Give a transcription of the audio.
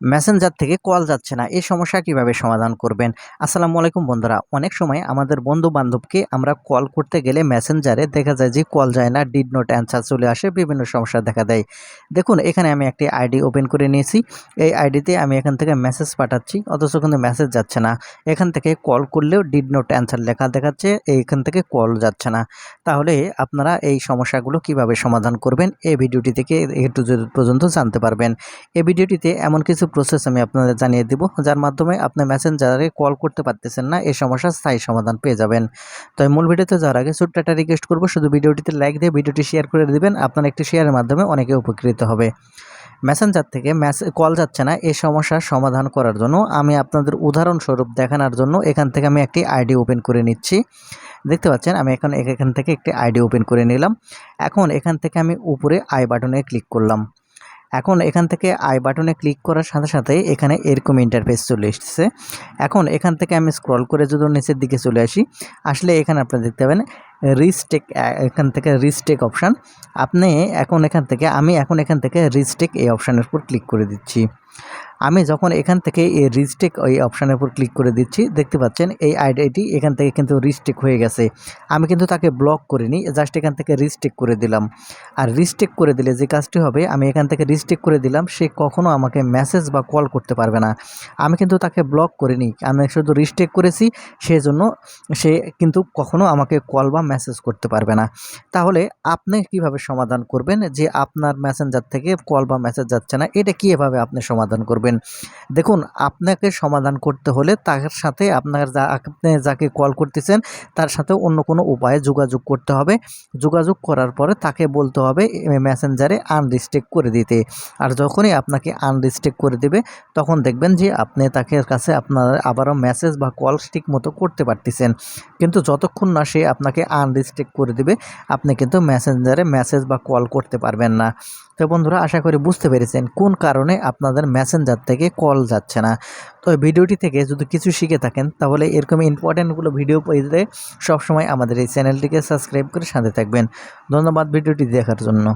Messenger থেকে call যাচ্ছে না এই সমস্যা কীভাবে সমাধান করবেন আসসালামু আলাইকুম বন্ধুরা অনেক সময় আমাদের বন্ধু বান্ধবকে আমরা কল করতে গেলে মেসেঞ্জারে দেখা যায় যে কল যায় না ডিড নট অ্যান্সার চলে আসে বিভিন্ন সমস্যা দেখা দেয় দেখুন এখানে আমি একটি আইডি ওপেন করে নিয়েছি এই আইডিতে আমি এখান থেকে মেসেজ পাঠাচ্ছি অথচ কিন্তু মেসেজ যাচ্ছে না এখান থেকে কল করলেও ডিড নট অ্যান্সার লেখা দেখাচ্ছে এইখান থেকে কল যাচ্ছে না তাহলে আপনারা এই সমস্যাগুলো কীভাবে সমাধান করবেন এই ভিডিওটি থেকে একটু পর্যন্ত জানতে পারবেন এই ভিডিওটিতে এমন কিছু প্রসেস আমি আপনাদের জানিয়ে দিব, যার মাধ্যমে আপনি মেসেঞ্জারে কল করতে পারতেছেন না, এই সমস্যার স্থায়ী সমাধান পেয়ে যাবেন। তো মূল ভিডিওতে যাওয়ার আগে ছোট্ট একটা রিকোয়েস্ট করব, শুধু ভিডিওটিতে লাইক দিয়ে ভিডিওটি শেয়ার করে দেবেন, আপনার একটি শেয়ারের মাধ্যমে অনেকে উপকৃত হবে। মেসেঞ্জার থেকে কল যাচ্ছে না, এই সমস্যার সমাধান করার জন্য আমি আপনাদের উদাহরণস্বরূপ দেখানোর জন্য এখান থেকে আমি একটি আইডি ওপেন করে নিচ্ছি। দেখতে পাচ্ছেন, আমি এখন এখান থেকে একটি আইডি ওপেন করে নিলাম। এখন এখান থেকে আমি উপরে আই বাটনে ক্লিক করলাম। এখন এখান থেকে আই বাটনে ক্লিক করার সাথে সাথে এখানে এরকম ইন্টারফেস চলে এসেছে। এখন এখান থেকে আমি স্ক্রল করে যদি নিচের দিকে চলে আসি, আসলে এখানে আপনারা দেখতে পাবেন রিস্টেক এখান থেকে রিস্টেক অপশান আপনি এখন এখান থেকে, আমি এখন এখান থেকে রিস্টেক এই অপশানের উপর ক্লিক করে দিচ্ছি। আমি যখন এখান থেকে এই রিস্টেক ওই অপশানের উপর ক্লিক করে দিচ্ছি, দেখতে পাচ্ছেন এই আইডিটি এখান থেকে কিন্তু রিস্টেক হয়ে গেছে। আমি কিন্তু তাকে ব্লক করিনি জাস্ট এখান থেকে রিস্টেক করে দিলাম। আর রিস্টেক করে দিলে যে কাজটি হবে, আমি এখান থেকে রিস্টেক করে দিলাম, সে কখনো আমাকে মেসেজ বা কল করতে পারবে না। আমি কিন্তু তাকে ব্লক করিনি, আমি শুধু রিস্টেক করেছি, সেজন্য সে কিন্তু কখনো আমাকে কল বা মেসেজ করতে পারবে না। তাহলে আপনি কীভাবে সমাধান করবেন যে আপনার মেসেঞ্জার থেকে কল বা মেসেজ যাচ্ছে না? এটা কীভাবে আপনি সমাধান করবেন করবেন। দেখুন, আপনাকে সমাধান করতে হলে তার সাথে আপনার যা, আপনি যাকে কল করতেছেন, তার সাথে অন্য কোনো উপায়ে যোগাযোগ করতে হবে। যোগাযোগ করার পরে তাকে বলতে হবে মেসেঞ্জারে আনরিস্টেক করে দিতে। আর যখনই আপনাকে আনরিস্টেক করে দেবে, তখন দেখবেন যে আপনি তাকে কাছে আপনার আবারও মেসেজ বা কল ঠিক মতো করতে পারতেছেন। কিন্তু যতক্ষণ না সে আপনাকে আনরিস্টেক করে দেবে, আপনি কিন্তু মেসেঞ্জারে মেসেজ বা কল করতে পারবেন না। তো বন্ধুরা, আশা করি বুঝতে পেরেছেন কোন কারণে আপনাদের মেসেঞ্জার থেকে কল যাচ্ছে না। তো ভিডিওটি থেকে যদি কিছু শিখে থাকেন, তাহলে এরকম ইম্পর্ট্যান্টগুলো ভিডিও পেতে সবসময় আমাদের এই চ্যানেলটিকে সাবস্ক্রাইব করে সাথে থাকবেন। ধন্যবাদ ভিডিওটি দেখার জন্য।